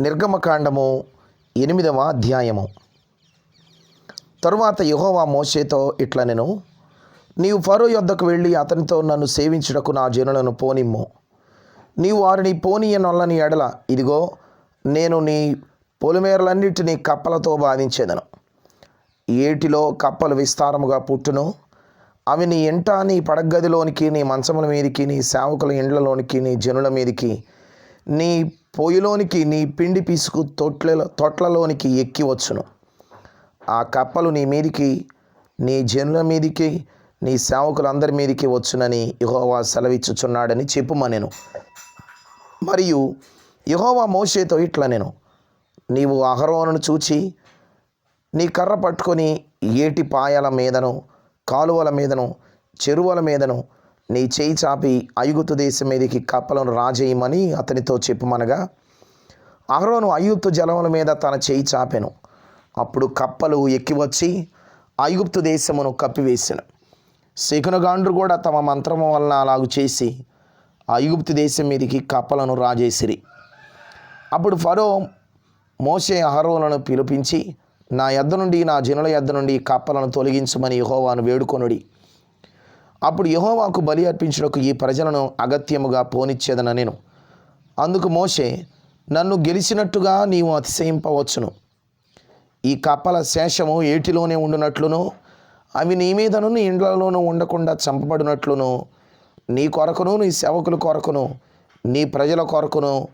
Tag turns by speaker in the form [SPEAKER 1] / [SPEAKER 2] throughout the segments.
[SPEAKER 1] నిర్గమకాండము ఎనిమిదవ అధ్యాయము. తరువాత యుహోవా మోషేతో ఇట్లా నేను నీవు ఫరో యొద్దకు వెళ్ళి అతనితో నన్ను సేవించుటకు నా జనులను పోనిమ్ము. నీవు వారిని పోనీయనొల్లని ఎడల ఇదిగో నేను నీ పొలిమేరలన్నిటినీ కప్పలతో బాధించేదను. ఏటిలో కప్పలు విస్తారముగా పుట్టును అవి నీ ఇంట నీ పడగదిలోనికి నీ మంచముల మీదికి నీ సేవకుల ఇండ్లలోనికి నీ జనుల మీదికి నీ పొయ్యిలోనికి నీ పిండి పిసుకు తొట్ల తొట్లలోనికి ఎక్కి వచ్చును. ఆ కప్పలు నీ మీదికి నీ జనుల మీదికి నీ సేవకులందరి మీదికి వచ్చునని యహోవా సెలవిచ్చుచున్నాడని చెప్పుమనెను. మరియు యహోవా మోషేతో ఇట్లా నేను నీవు అహరోనును చూచి నీ కర్ర పట్టుకొని ఏటి పాయల మీదను కాలువల మీదను చెరువుల మీదను నీ చేయి చాపి ఐగుప్తు దేశం మీదకి కప్పలను రాజేయమని అతనితో చెప్పుమనగా అహరోను ఐగుప్తు జలముల మీద తన చేయి చాపెను. అప్పుడు కప్పలు ఎక్కి వచ్చి ఐగుప్తు దేశమును కప్పివేసెను. శకునగాండ్రు కూడా తమ మంత్రము వలన అలాగు చేసి ఐగుప్తు దేశం మీదకి కప్పలను రాజేసిరి. అప్పుడు ఫరో మోసే అహరోలను పిలిపించి నా ఎద్ద నుండి నా జనుల ఎద్ద నుండి కప్పలను తొలగించమని యహోవాను వేడుకొనుడి. అప్పుడు యహోవాకు బలి అర్పించుటకు ఈ ప్రజలను అగత్యముగా పోనిచ్చేదన నేను. అందుకు మోషే నన్ను గెలిచినట్టుగా నీవు అతిశయింపవచ్చును. ఈ కప్పల శేషము ఏటిలోనే ఉండునట్లును అవి నీ మీదను నీ ఇండ్లలోనూ ఉండకుండా చంపబడినట్లును నీ కొరకును నీ సేవకుల కొరకును నీ ప్రజల కొరకును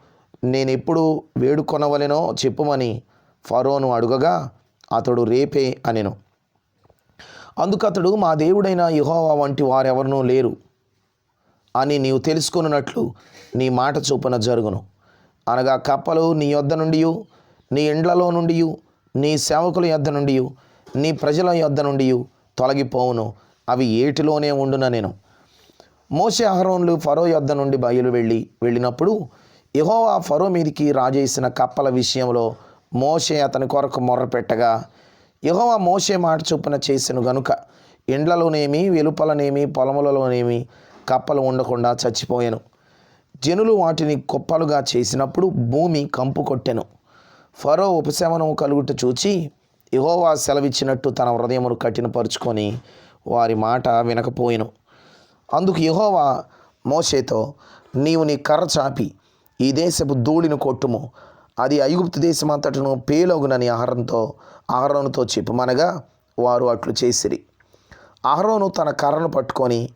[SPEAKER 1] నేను ఎప్పుడు వేడుకొనవలెనో చెప్పుమని ఫరోను అడుగగా అతడు రేపే అనెను. అందుకతడు మా దేవుడైన యహోవా వంటి వారెవరనూ లేరు. అని నీవు తెలుసుకున్నట్లు నీ మాట చొప్పున జరుగును. అనగా కప్పలు నీ యొద్ద నుండి నీ ఇండ్లలో నుండి నీ సేవకుల యొద్ద నుండి నీ ప్రజల యొద్ద నుండి తొలగిపోవును. అవి ఏటిలోనే ఉండున నేను. మోసే అహరోన్లు ఫరో యొద్ద నుండి బయలు వెళ్ళి వెళ్ళినప్పుడు యహోవా ఫరో మీదికి రాజేసిన కప్పల విషయంలో మోసే అతని కొరకు మొర్రపెట్టగా యహోవ మోషే మాట చొప్పున చేసెను గనుక ఇండ్లలోనేమి వెలుపలనేమి పొలములలోనేమి కప్పలు ఉండకుండా చచ్చిపోయాను. జనులు వాటిని కుప్పలుగా చేసినప్పుడు భూమి కంపు కొట్టెను. ఫరో ఉపశమనం కలుగుట చూచి యహోవా సెలవిచ్చినట్టు తన హృదయమును కఠినపరుచుకొని వారి మాట వినకపోయెను. అందుకు యహోవా మోషేతో నీవు నీ కర్ర చాపి ఈ దేశపు ధూళిని కొట్టుము అది ఐగుప్తు దేశమంతటను పేలోగునని ఆహారంతో ఆహరణతో చెప్పుమనగా వారు అట్లు చేసిరి. అహరోను తన కర్రను పట్టుకొని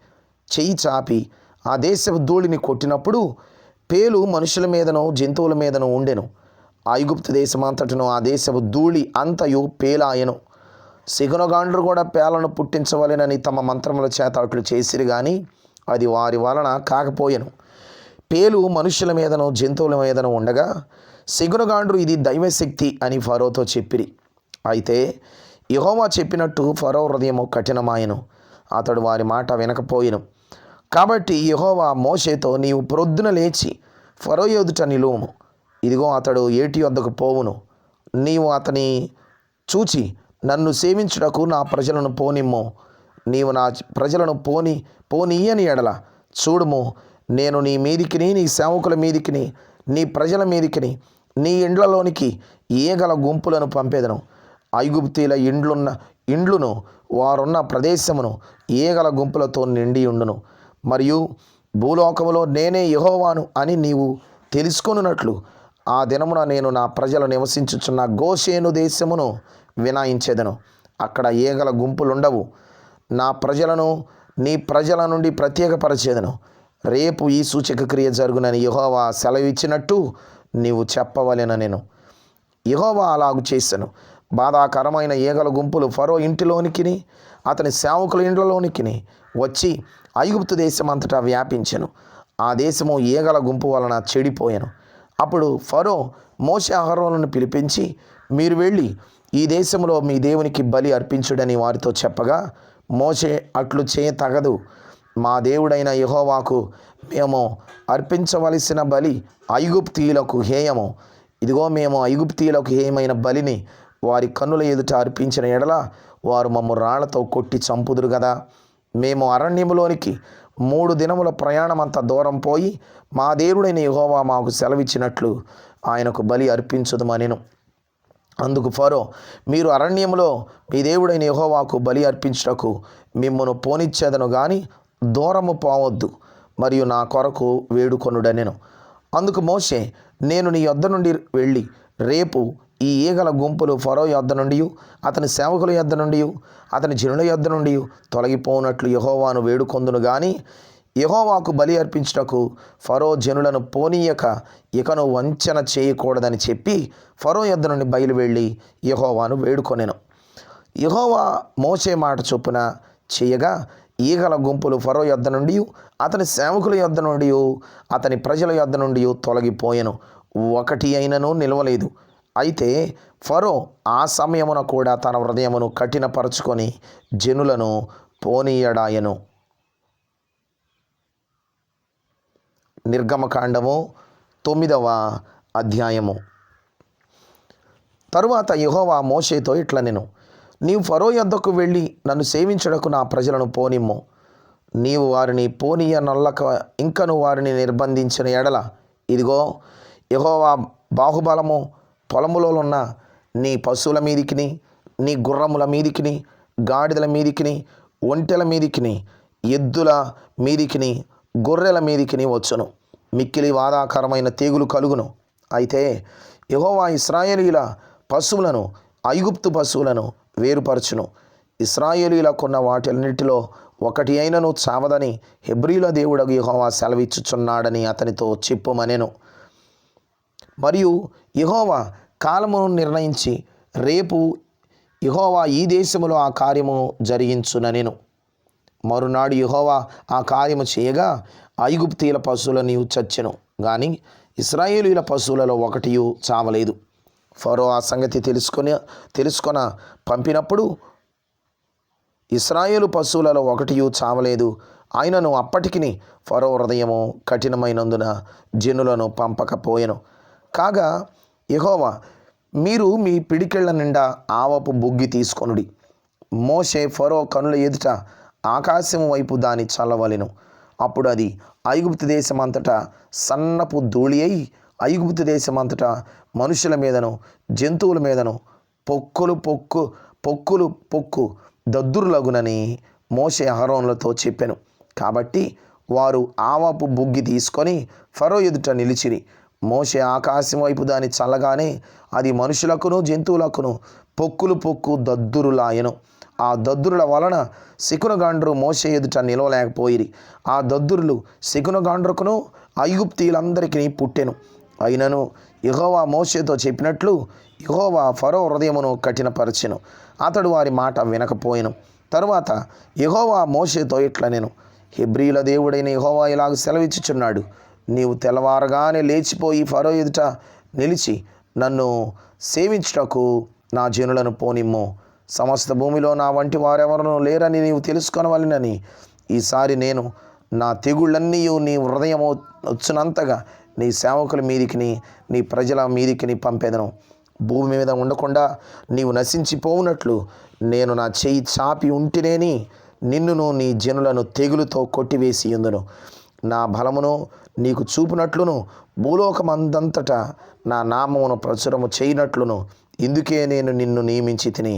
[SPEAKER 1] చెయ్యి చాపి ఆ దేశపు ధూళిని కొట్టినప్పుడు పేలు మనుషుల మీదను జంతువుల మీదను ఉండెను. ఐగుప్తు దేశమంతటను ఆ దేశపు ధూళి అంతయు పేలాయను. సిగునగాండ్రు కూడా పేలను పుట్టించవలెనని తమ మంత్రముల చేత అట్లు చేసిరి కానీ అది వారి వలన కాకపోయెను. పేలు మనుషుల మీదను జంతువుల మీదను ఉండగా సిగునగాండ్రు ఇది దైవశక్తి అని ఫరోతో చెప్పిరి. అయితే యహోవా చెప్పినట్టు ఫరో హృదయము కఠినమాయను. అతడు వారి మాట వినకపోయిను. కాబట్టి యహోవా మోషేతో నీవు ప్రొద్దున లేచి ఫరో ఎదుట నిలువుము. ఇదిగో అతడు ఏటి వద్దకు పోవును. నీవు అతని చూచి నన్ను సేవించుటకు నా ప్రజలను పోనిమ్ము. నీవు నా ప్రజలను పోని పోనీయని ఎడల. చూడుము నేను నీ మీదికిని నీ సేవకుల మీదికిని నీ ప్రజల మీదికిని నీ ఇండ్లలోనికి ఈగల గుంపులను పంపేదను. ఐగుప్తీల ఇండ్లున్న ఇండ్లును వారున్న ప్రదేశమును ఈగల గుంపులతో నిండి ఉండును. మరియు భూలోకములో నేనే యహోవాను అని నీవు తెలుసుకొనున్నట్లు ఆ దినమున నేను నా ప్రజలు నివసించుచున్న గోషేను దేశమును వినాయించేదను. అక్కడ ఈగల గుంపులుండవు. నా ప్రజలను నీ ప్రజల నుండి ప్రత్యేకపరచేదను. రేపు ఈ సూచక క్రియ జరుగునని యహోవా సెలవిచ్చినట్టు నీవు చెప్పవలెన నేను. యహోవా అలాగు చేశాను బాధాకరమైన ఈగల గుంపులు ఫరో ఇంటిలోనికిని అతని సేవకుల ఇండ్లలోనికిని వచ్చి ఐగుప్తు దేశం అంతటా వ్యాపించెను. ఆ దేశము ఈగల గుంపు వలన చెడిపోయాను. అప్పుడు ఫరో మోసే అహరోలను పిలిపించి మీరు వెళ్ళి ఈ దేశంలో మీ దేవునికి బలి అర్పించుడని వారితో చెప్పగా మోసే అట్లు చేయ తగదు. మా దేవుడైన యహోవాకు మేము అర్పించవలసిన బలి ఐగుప్తీయులకు హేయము. ఇదిగో మేము ఐగుప్తీయులకు హేయమైన బలిని వారి కన్నుల ఎదుట అర్పించిన ఎడల వారు మమ్ము రాళ్ళతో కొట్టి చంపుదురు కదా మేము అరణ్యములోనికి మూడు దినముల ప్రయాణం అంత దూరం పోయి మా దేవుడైన యహోవా మాకు సెలవిచ్చినట్లు ఆయనకు బలి అర్పించుదమనెను. అందుకు ఫరో మీరు అరణ్యంలో మీ దేవుడైన యహోవాకు బలి అర్పించుటకు మిమ్మను పోనిచ్చేదను కానీ దూరము పోవద్దు మరియు నా కొరకు వేడుకొనుడనెను. అందుకు మోషే నేను నీ యొద్ద నుండి వెళ్ళి రేపు ఈ ఈగల గుంపులు ఫరో యొద్ద నుండి అతని సేవకుల యొద్ద నుండి అతని జనుల యొద్ద నుండి తొలగిపోనట్లు యహోవాను వేడుకొందును కానీ యహోవాకు బలి అర్పించుటకు ఫరో జనులను పోనీయక ఇకను వంచన చేయకూడదని చెప్పి ఫరో యొద్ద నుండి బయలు వెళ్ళి వేడుకొనెను. యహోవా మోసే మాట చొప్పున చేయగా ఈగల గుంపులు ఫరో యొద్ద నుండి అతని సేవకుల యొద్ద నుండి అతని ప్రజల యొద్ద నుండి తొలగిపోయెను. ఒకటి అయినను నిలవలేదు. అయితే ఫరో ఆ సమయమున కూడా తన హృదయమును కఠినపరచుకొని జనులను పోనీయడాయను. నిర్గమకాండము తొమ్మిదవ అధ్యాయము. తరువాత యహోవా మోషేతో ఇట్ల నేను నీవు ఫరో యొద్దకు వెళ్ళి నన్ను సేవించుటకు నా ప్రజలను పోనిమ్ము. నీవు వారిని పోనీయ నొల్లక ఇంకను వారిని నిర్బంధించిన ఎడల. ఇదిగో యెహోవా బాహుబలము పొలములో ఉన్న నీ పశువుల మీదికిని నీ గుర్రముల మీదికిని గాడిదల మీదికిని ఒంటెల మీదికిని ఎద్దుల మీదికిని గొర్రెల మీదికిని వచ్చును. మిక్కిలి వాదాకరమైన తీగులు కలుగును. అయితే యహోవా ఇస్రాయేలీల పశువులను ఐగుప్తు పశువులను వేరుపరచును. ఇస్రాయేలీలకున్న వాటిలన్నిటిలో ఒకటి అయినను చావదని హెబ్రీల దేవుడగు యెహోవా సెలవిచ్చుచున్నాడని అతనితో చెప్పుమనెను. మరియు యహోవా కాలమును నిర్ణయించి రేపు యహోవా ఈ దేశములో ఆ కార్యము జరిగించుననెను. మరునాడు యహోవా ఆ కార్యము చేయగా ఐగుప్తీయుల పశువుల నీవు చచ్చెను కానీ ఇస్రాయేలీల పశువులలో ఒకటియు చావలేదు. ఫరో ఆ సంగతి తెలుసుకొని తెలుసుకొన పంపినప్పుడు ఇస్రాయేలు పశువులలో ఒకటియు చావలేదు. ఆయనను అప్పటికి ఫరో హృదయము కఠినమైనందున జనులను పంపకపోయెను. కాగా యహోవా మీరు మీ పిడికిళ్ళ నిండా ఆవపు బుగ్గి తీసుకొనుడి. మోషే ఫరో కనుల ఎదుట ఆకాశం వైపు దాని చల్లవలెను. అప్పుడు అది ఐగుప్తు దేశమంతటా సన్నపు ధూళి అయి ఐగుప్తు దేశమంతటా మనుషుల మీదను జంతువుల మీదను పొక్కులు పొక్కు పొక్కులు పొక్కు దద్దురులగునని మోసే అహరోన్లతో చెప్పెను. కాబట్టి వారు ఆవాపు బుగ్గి తీసుకొని ఫరో ఎదుట నిలిచిరి. మోసే ఆకాశం వైపు దాన్ని చల్లగానే అది మనుషులకును జంతువులకును పొక్కులు పొక్కు దద్దురులాయను. ఆ దద్దురుల వలన శకునగాండ్రు మోసే ఎదుట నిలవలేకపోయిరి. ఆ దద్దురులు శకునగాండ్రుకును ఐగుప్తీలందరికీ పుట్టెను. అయినను యెహోవా మోషేతో చెప్పినట్లు యెహోవా ఫరో హృదయమును కఠినపరచెను. అతడు వారి మాట వినకపోయెను. తరువాత యహోవా మోషేతో ఇట్లా నేను హెబ్రీల దేవుడైన యహోవా ఇలాగ సెలవిచ్చుచున్నాడు. నీవు తెల్లవారగానే లేచిపోయి ఫరో ఎదుట నిలిచి నన్ను సేవించుటకు నా జనులను పోనిమ్ము. సమస్త భూమిలో నా వంటి వారెవరూ లేరని నీవు తెలుసుకొనవలనని. ఈసారి నేను నా తెగుళ్ళన్నీ నీ హృదయము వచ్చినంతగా నీ సేవకుల మీదికిని నీ ప్రజల మీదికిని పంపేదను. భూమి మీద ఉండకుండా నీవు నశించిపోవునట్లు నేను నా చేయి చాపి ఉంటేనేని నిన్నును నీ జనులను తెగులుతో కొట్టివేసి ఉందును నా బలమును నీకు చూపినట్లును భూలోకమందంతటా నా నామమును ప్రచురము చేయనట్లును. ఇందుకే నేను నిన్ను నియమించి తిని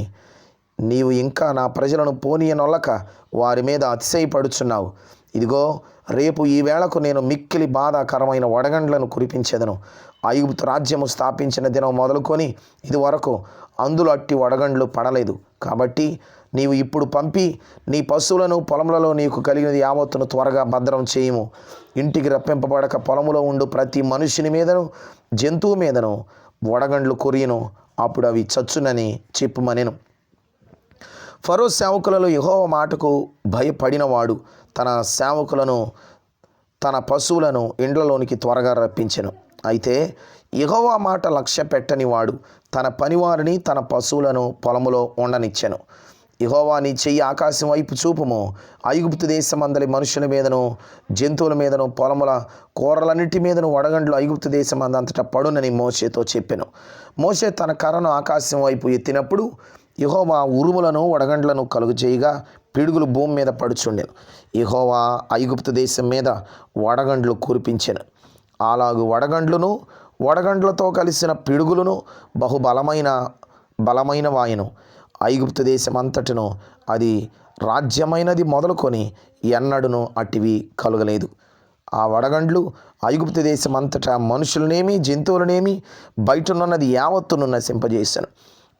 [SPEAKER 1] నీవు ఇంకా నా ప్రజలను పోనీయనొల్లక వారి మీద అతిశయపడుచున్నావు. ఇదిగో రేపు ఈ వేళకు నేను మిక్కిలి బాధాకరమైన వడగండ్లను కురిపించేదను. ఐగుప్తు రాజ్యము స్థాపించిన దినం మొదలుకొని ఇది వరకు అందులో అట్టి వడగండ్లు పడలేదు. కాబట్టి నీవు ఇప్పుడు పంపి నీ పశువులను పొలములలో నీకు కలిగినది యావత్తును త్వరగా భద్రం చేయము. ఇంటికి రప్పింపబడక పొలములో ఉండు ప్రతి మనుషుని మీదను జంతువు మీదను వడగండ్లు కొరియను. అప్పుడు అవి చచ్చునని చెప్పుమనెను. ఫరో సేవకులలో యెహోవా మాటకు భయపడినవాడు. తన సేవకులను తన పశువులను ఇండ్లలోనికి త్వరగా రప్పించెను. అయితే యెహోవా మాట లక్ష్య పెట్టని వాడు తన పనివారిని తన పశువులను పొలములో ఉండనిచ్చెను. ఇహోవా నీ చెయ్యి ఆకాశం వైపు చూపుము. ఐగుప్తు దేశమందలి మనుషుల మీదను జంతువుల మీదను పొలముల కూరలన్నిటి మీదను వడగండ్లు ఐగుప్తు దేశం అందంతటా పడునని మోషేతో చెప్పాను. మోషే తన కర్రను ఆకాశం వైపు ఎత్తినప్పుడు యెహోవా ఉరుములను వడగండ్లను కలుగు చేయగా పిడుగులు భూమి మీద పడుచుండెను. ఇహోవా ఐగుప్తు దేశం మీద వడగండ్లు కురిపించెను. అలాగు వడగండ్లను వడగండ్లతో కలిసిన పిడుగులను బహుబలమైన బలమైన వాయను. ఐగుప్తు దేశం అంతటను అది రాజ్యమైనది మొదలుకొని ఎన్నడును అట్టివి కలుగలేదు. ఆ వడగండ్లు ఐగుప్తు దేశం అంతటా మనుషులనేమి జంతువులనేమి బయటనున్నది యావత్తును నశింపజేశాను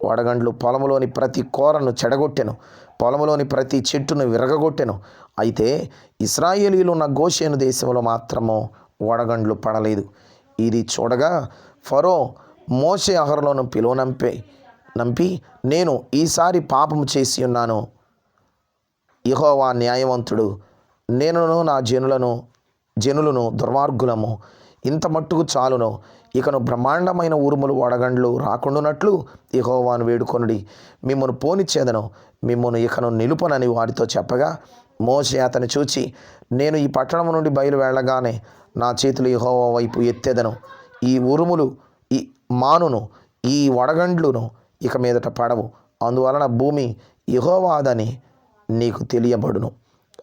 [SPEAKER 1] వడగండ్లు పొలంలోని ప్రతి కూరను చెడగొట్టెను. పొలంలోని ప్రతి చెట్టును విరగగొట్టెను. అయితే ఇస్రాయేలీలు ఉన్న గోషేను దేశంలో మాత్రము వడగండ్లు పడలేదు. ఇది చూడగా ఫరో మోసే అహరులను పిలువనంపే నంపి నేను ఈసారి పాపము చేసి ఉన్నాను. ఇహోవా న్యాయవంతుడు. నేనును నా జనులను జనులను దుర్మార్గులము. ఇంత మట్టుకు చాలును. ఇకను బ్రహ్మాండమైన ఉరుములు వడగండ్లు రాకుండునట్లు ఇహోవాను వేడుకొనుడి. మిమ్మను పోనిచ్చేదను మిమ్మను ఇకను నిలుపనని వారితో చెప్పగా మోసే అతను చూచి నేను ఈ పట్టణం నుండి బయలు వెళ్ళగానే నా చేతులు యెహోవా వైపు ఎత్తేదను. ఈ ఉరుములు ఈ మానును ఈ వడగండ్లును ఇక మీదట పడవు. అందువలన భూమి ఇహోవాదని నీకు తెలియబడును.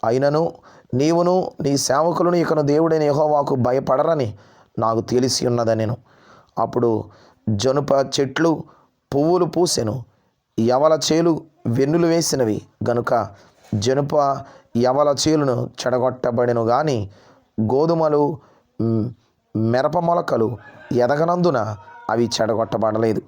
[SPEAKER 1] అయినను నీవును నీ సేవకులను ఇకను దేవుడైన యహోవాకు భయపడరని నాకు తెలిసి ఉన్నదనెను అప్పుడు జనుప చెట్లు పువ్వులు పూసెను యవల చేలు వెన్నులు వేసినవి. గనుక జనుప యవల చేలును చెడగొట్టబడెను గాని గోధుమలు మిరప మొలకలు ఎదగనందున అవి చెడగొట్టబడలేదు.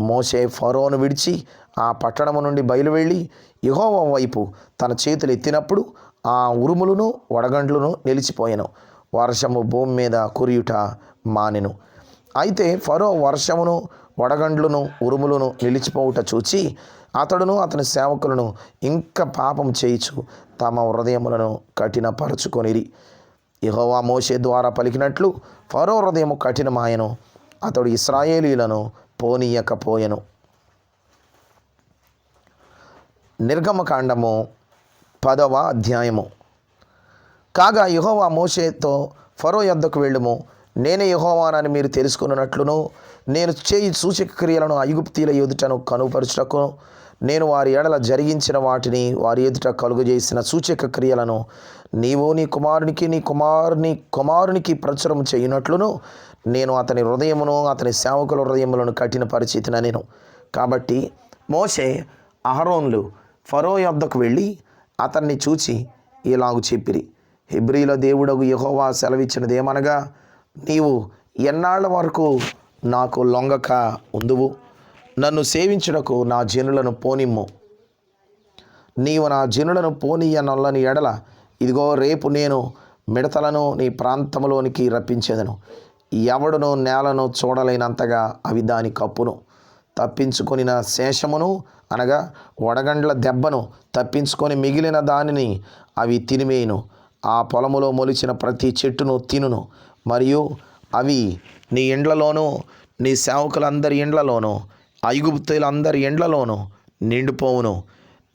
[SPEAKER 1] మోసే ఫరోను విడిచి ఆ పట్టణము నుండి బయలువెళ్ళి యహోవ వైపు తన చేతులు ఎత్తినప్పుడు ఆ ఉరుములను వడగండ్లను నిలిచిపోయాను. వర్షము భూమి మీద కురియుట మానెను. అయితే ఫరో వర్షమును వడగండ్లను ఉరుములను నిలిచిపోవుట చూచి అతడును అతని సేవకులను ఇంకా పాపం చేయిచు తమ హృదయములను కఠినపరుచుకొనిరి. యహోవా మోషే ద్వారా పలికినట్లు ఫరో హృదయము కఠినమాయను. అతడు ఇస్రాయేలీలను పోనీయకపోయెను. నిర్గమకాండము పదవ అధ్యాయము. కాగా యెహోవా మోషేతో ఫరో యొద్దకు వెళ్ళుము. నేనే యెహోవానని మీరు తెలుసుకున్నట్లును నేను చేయి సూచక క్రియలను ఐగుప్తీల ఎదుటను కనుపరుచుటకు నేను వారి ఎడల జరిగించిన వాటిని వారి ఎదుట కలుగజేసిన సూచక క్రియలను నీవు నీ కుమారునికి నీ కుమారుని కుమారునికి ప్రచురం చేయునట్లును నేను అతని హృదయమును అతని సేవకుల హృదయములను కఠినపరిచితిన నేను. కాబట్టి మోషే అహరోన్లు ఫరో యొద్దకు వెళ్ళి అతన్ని చూచి ఇలాగు చెప్పిరి. హెబ్రీల దేవుడగు యెహోవా సెలవిచ్చినదేమనగా నీవు ఎన్నాళ్ళ వరకు నాకు లొంగక ఉందువు? నన్ను సేవించుటకు నా జనులను పోనిమ్ము. నీవు నా జనులను పోనీయనొల్లని ఎడల ఇదిగో రేపు నేను మిడతలను నీ ప్రాంతంలోనికి రప్పించేదను. ఎవడును నేలను చూడలేనంతగా అవి దాని కప్పును. తప్పించుకొనిన శేషమును అనగా వడగండ్ల దెబ్బను తప్పించుకొని మిగిలిన దానిని అవి తినివేయును. ఆ పొలములో మొలిచిన ప్రతి చెట్టును తినును. మరియు అవి నీ ఇండ్లలోనూ నీ సేవకులందరి ఇండ్లలోనూ ఐగుప్తులందరి ఇండ్లలోనూ నిండిపోవును.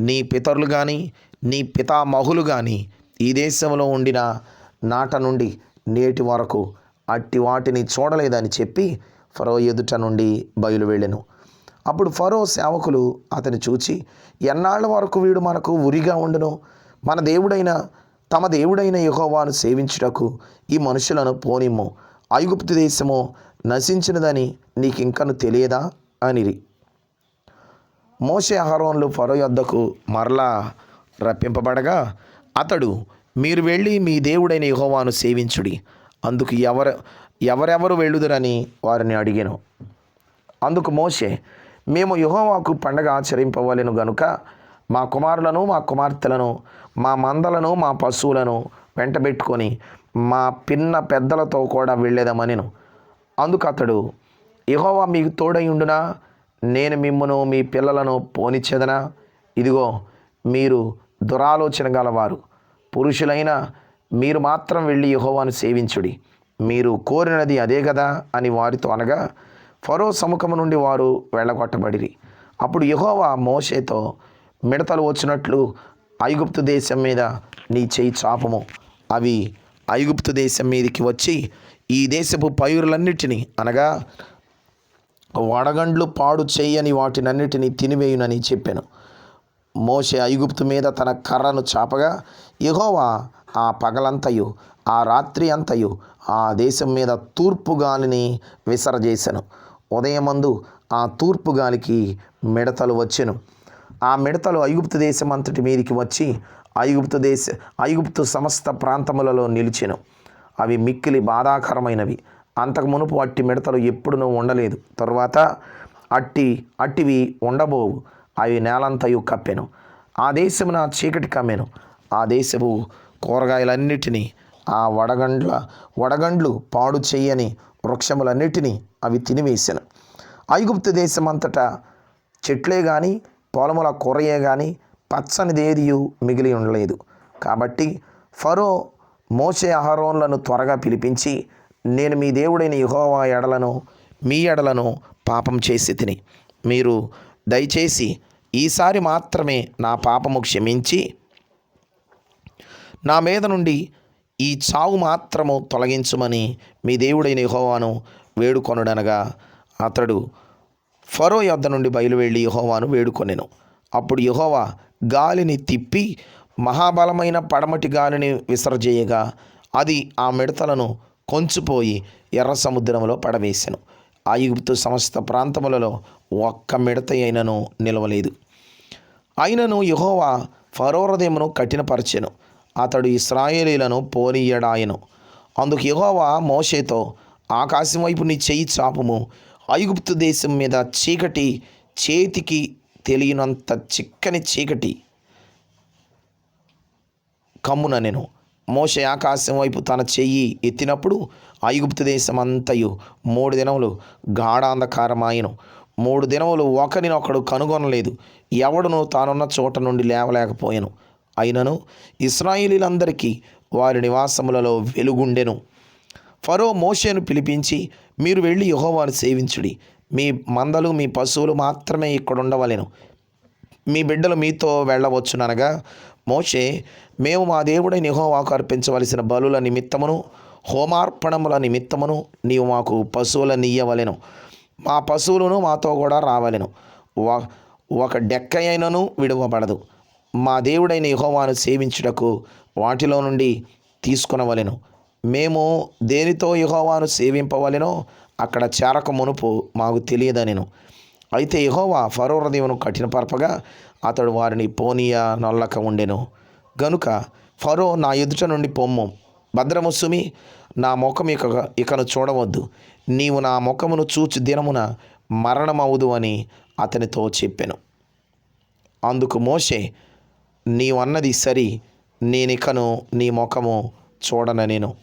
[SPEAKER 1] నీ పితరులు కానీ నీ పితామహులు కానీ ఈ దేశంలో ఉండిన నాట నుండి నేటి వరకు అట్టి వాటిని చూడలేదని చెప్పి ఫరో ఎదుట నుండి బయలు వెళ్ళెను అప్పుడు ఫరో సేవకులు అతని చూచి ఎన్నాళ్ళ వరకు వీడు మనకు ఉరిగా ఉండును? మన దేవుడైన తమ దేవుడైన యహోవాను సేవించుటకు ఈ మనుషులను పోనిమ్ము. ఐగుప్తు దేశము నశించినదని నీకింకను తెలియదా? అనిరి. మోషే అహరోన్లు ఫరో యొద్దకు మరలా రప్పింపబడగా అతడు మీరు వెళ్ళి మీ దేవుడైన యహోవాను సేవించుడి. అందుకు ఎవరు ఎవరెవరు వెళ్ళుదురని వారిని అడిగాను. అందుకు మోషే మేము యహోవాకు పండగ ఆచరింపవలను గనుక మా కుమారులను మా కుమార్తెలను మా మందలను మా పశువులను వెంటబెట్టుకొని మా పిన్న పెద్దలతో కూడా వెళ్ళేదమనిను. అందుకు అతడు యెహోవా మీకు తోడయిండునా? నేను మిమ్మను మీ పిల్లలను పోనిచ్చేదనా? ఇదిగో మీరు దురాలోచన గలవారు. పురుషులైన మీరు మాత్రం వెళ్ళి యహోవాను సేవించుడి. మీరు కోరినది అదే కదా అని వారితో అనగా ఫరో సముఖము నుండి వారు వెళ్ళగొట్టబడిరి. అప్పుడు యహోవా మోషేతో మిడతలు వచ్చినట్లు ఐగుప్తు దేశం మీద నీ చేయి చాపము. అవి ఐగుప్తు దేశం మీదకి వచ్చి ఈ దేశపు పైరులన్నిటినీ అనగా వడగండ్లు పాడు చేయని వాటినన్నిటినీ తినివేయునని చెప్పాను. మోషే ఐగుప్తు మీద తన కర్రను చాపగా యెహోవా ఆ పగలంతయు ఆ రాత్రి అంతయు ఆ దేశం మీద తూర్పు గాలిని విసరజేశాను ఉదయమందు ఆ తూర్పు గాలికి మిడతలు వచ్చెను. ఆ మిడతలు ఐగుప్తు దేశం అంతటి మీదికి వచ్చి ఐగుప్తు దేశ ఐగుప్తు సమస్త ప్రాంతములలో నిలిచెను. అవి మిక్కిలి బాధాకరమైనవి. అంతకు మునుపు అట్టి మిడతలు ఎప్పుడునూ ఉండలేదు. తరువాత అట్టి అట్టివి ఉండబోవు. అవి నేలంతయు కప్పెను. ఆ దేశమున చీకటి కమ్మెను. ఆ దేశపు కూరగాయలన్నిటినీ ఆ వడగండ్ల వడగండ్లు పాడు చెయ్యని వృక్షములన్నిటినీ అవి తినివేశాను ఐగుప్తు దేశమంతటా చెట్లే కానీ పొలముల కూరయే కానీ పచ్చనిదేదియు మిగిలి ఉండలేదు. కాబట్టి ఫరో మోసే అహరోన్లను త్వరగా పిలిపించి నేను మీ దేవుడైన యెహోవా ఎడలను మీ ఎడలను పాపం చేసి తిని. మీరు దయచేసి ఈసారి మాత్రమే నా పాపము క్షమించి నా మీద నుండి ఈ చావు మాత్రము తొలగించమని మీ దేవుడైన యెహోవాను వేడుకొనుడనగా అతడు ఫరో యొద్ద నుండి బయలువెళ్ళి యహోవాను వేడుకొనెను. అప్పుడు యహోవా గాలిని తిప్పి మహాబలమైన పడమటి గాలిని విసర్జేయగా అది ఆ మిడతలను కొంచిపోయి ఎర్ర సముద్రంలో పడవేశాను ఐగుప్తు సమస్త ప్రాంతములలో ఒక్క మిడత అయినను నిలవలేదు. అయినను యహోవా ఫరోహృదయమును కఠినపరచెను. అతడు ఇస్రాయేలీలను పోనీయడాయను. అందుకు యహోవా మోషేతో ఆకాశం వైపు నీ చెయ్యి చాపము. ఐగుప్తు దేశం మీద చీకటి చేతికి తెలియనంత చిక్కని చీకటి. కమ్మున నేను. మోషే ఆకాశం వైపు తన చెయ్యి ఎత్తినప్పుడు ఐగుప్తు దేశం అంతయు మూడు దినములు గాఢాంధకారమాయను. మూడు దినములు ఒకరినొకడు కనుగొనలేదు. ఎవడును తానున్న చోట నుండి లేవలేకపోయాను. అయినను ఇస్రాయిలీలందరికీ వారి నివాసములలో వెలుగుండెను. ఫరో మోషేను పిలిపించి మీరు వెళ్ళి యహోవాను సేవించుడి. మీ మందలు మీ పశువులు మాత్రమే ఇక్కడ ఉండవలెను. మీ బిడ్డలు మీతో వెళ్ళవచ్చుననగా మోషే మేము మా దేవుడైన యహోవాకు అర్పించవలసిన బలుల నిమిత్తమును హోమార్పణముల నిమిత్తమును నీవు మాకు పశువులను నీయవలెను. మా పశువులను మాతో కూడా రావలెను. ఒక డెక్క అయినను మా దేవుడైన యహోవాను సేవించుటకు వాటిలో నుండి తీసుకునవలెను. మేము దేనితో యహోవాను సేవింపవలెనో అక్కడ చేరక మునుపు మాకు తెలియదనెను. అయితే యహోవా ఫరో హృదయమును కఠినపరపగా అతడు వారిని పోనీయ నొల్లక ఉండెను. గనుక ఫరో నా ఎదుట నుండి పొమ్ము. భద్రము సుమి నా ముఖం ఇక ఇకను చూడవద్దు. నీవు నా ముఖమును చూచి దినమున మరణమవుదు అని అతనితో చెప్పాను. అందుకు మోషే నీవన్నది సరి నేనికను నీ ముఖము చూడన నేను